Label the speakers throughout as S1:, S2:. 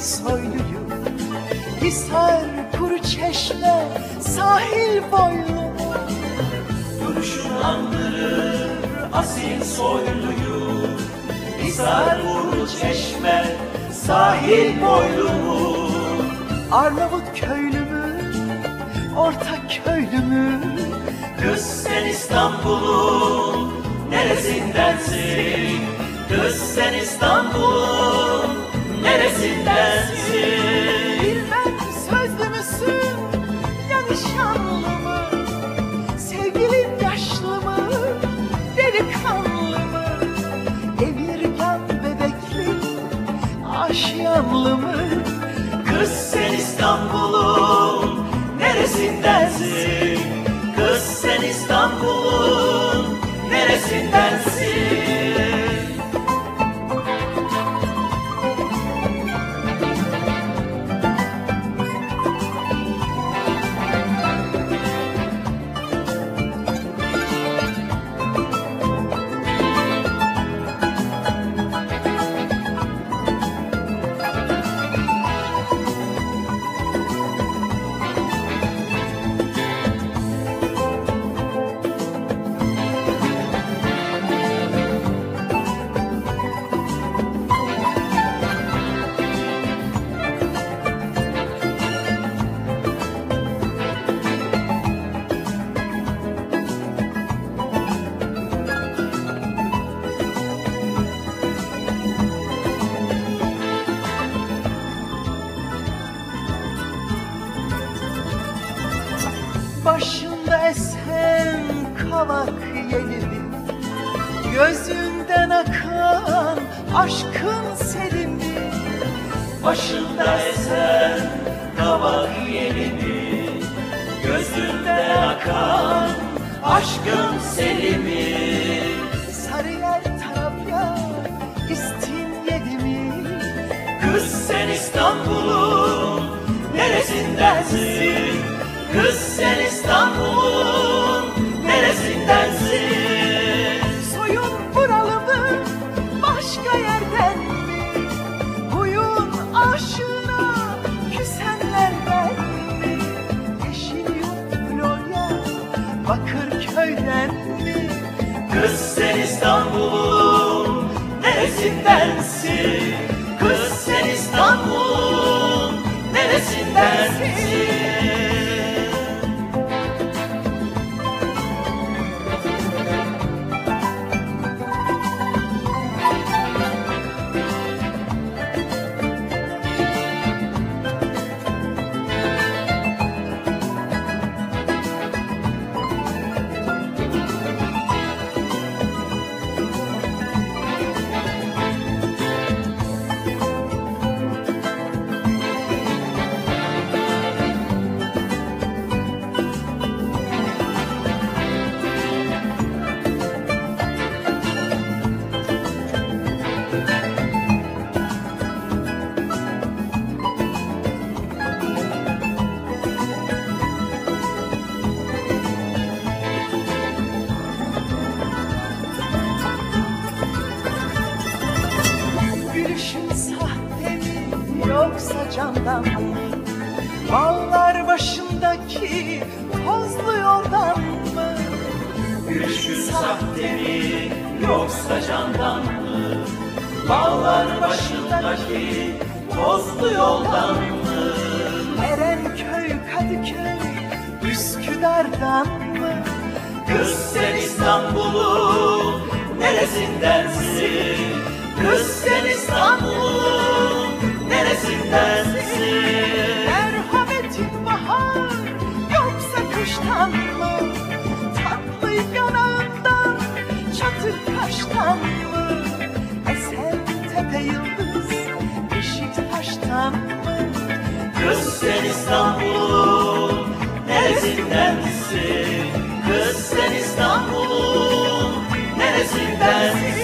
S1: andırır asil soyluyu Hisar kuru çeşme sahil boylu.
S2: Duruşun andırır asil soyluyu. Hisar vurdu çeşme sahil boylumu
S1: Arnavut köylü mü orta köylü mü?
S2: Kız sen İstanbul'un neresindensin? Kız sen İstanbul'un neresindensin?
S1: Yelimi Gözünden akan aşkın selimi.
S2: Başında esen kavak yelimi. Gözünden akan aşkın selimi.
S1: Sarıyer tarafya İstinyeli mi
S2: Kız sen İstanbul'un neresindensin? Kız sen İstanbul'un Kız sen İstanbul'un neresindensin?
S1: Candan mı? Ballar başındaki tozlu yoldan mı?
S2: Gülüşün sahte mi yoksa candan mı? Bağlar başındaki tozlu yoldan mı?
S1: Erenköy, Kadıköy, Üsküdar'dan mı?
S2: Kız sen İstanbul'un neresindensin? Kız sen İstanbul'un neresindensin?
S1: Merhametin bahar yoksa kıştan mı? Tatlı yanağından çatır kaştan mı? Esen tepe yıldız Beşiktaş'tan mı?
S2: Kız sen İstanbul'un neresindensin? Kız sen İstanbul'un neresindensin?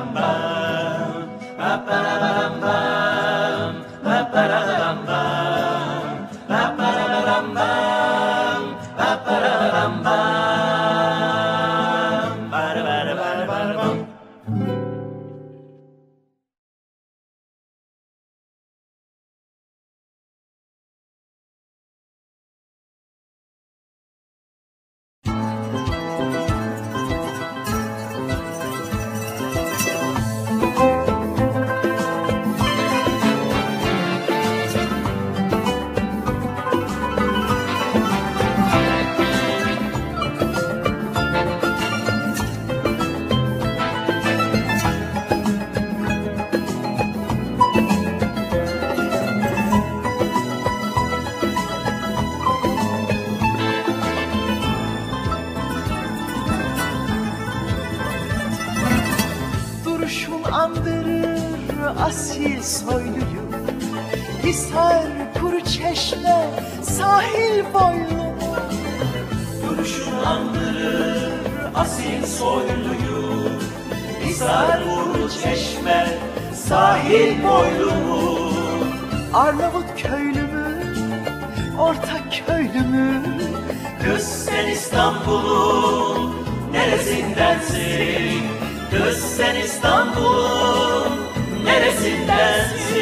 S1: Duruşun asil soyluyu Hisar kuru çeşme sahil boylu.
S2: Duruşun andırır asil soyluyu. Hisar vurdu çeşme sahil boylumu
S1: Arnavut köylü mü orta köylü mü
S2: Kız sen İstanbul'un neresindensin? Kız sen İstanbul'un neresindensin?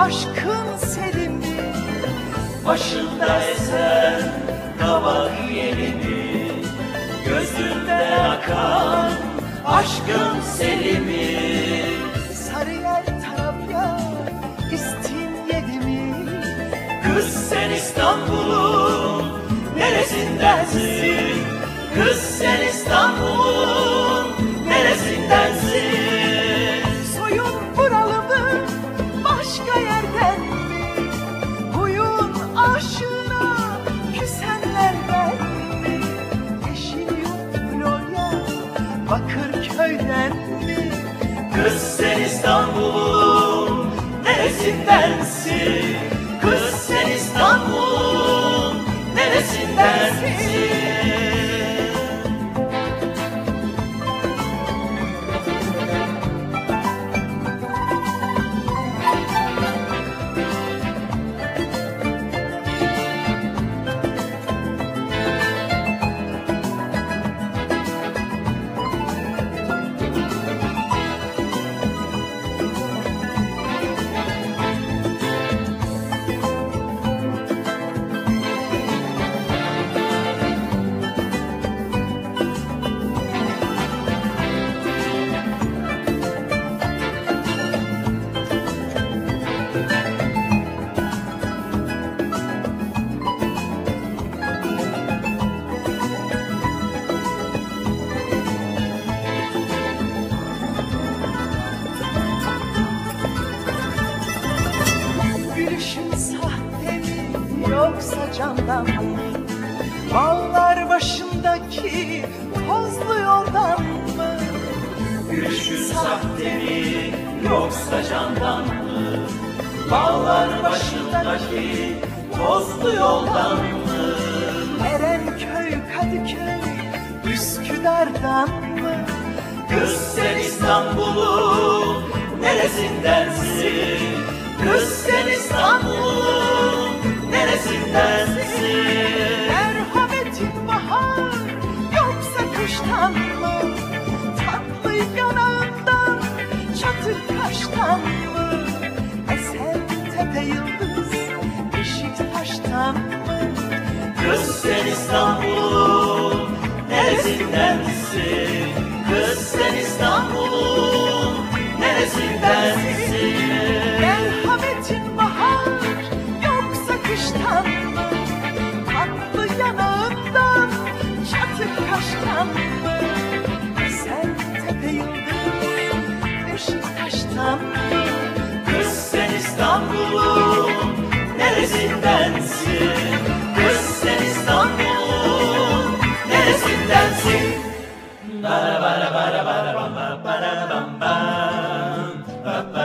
S1: Aşkın selimi
S2: Başında esen kavak yelimi Gözünden akan aşkın selimi
S1: Sarıyer tarafya istin mi?
S2: Kız sen İstanbul'un neresindensin? Kız sen İstanbul'un neresindensin?
S1: Yoksa candan mı? Bağlar başındaki tozlu yoldan mı?
S2: Gülüşün sahte mi yoksa candan mı? Bağlar başındaki tozlu yoldan mı?
S1: Erenköy, Kadıköy, Üsküdar'dan mı?
S2: Kız sen İstanbul'un neresindensin? Kız sen İstanbul'un neresindensin?
S1: Merhametin bahar yoksa kıştan mı? Tatlı yanağından çatı kaştan mı? Esen tepe yıldız taştan mı?
S2: Kız sen İstanbul'un neresindensin? Kız sen İstanbul'un neresindensin?
S1: Na, na.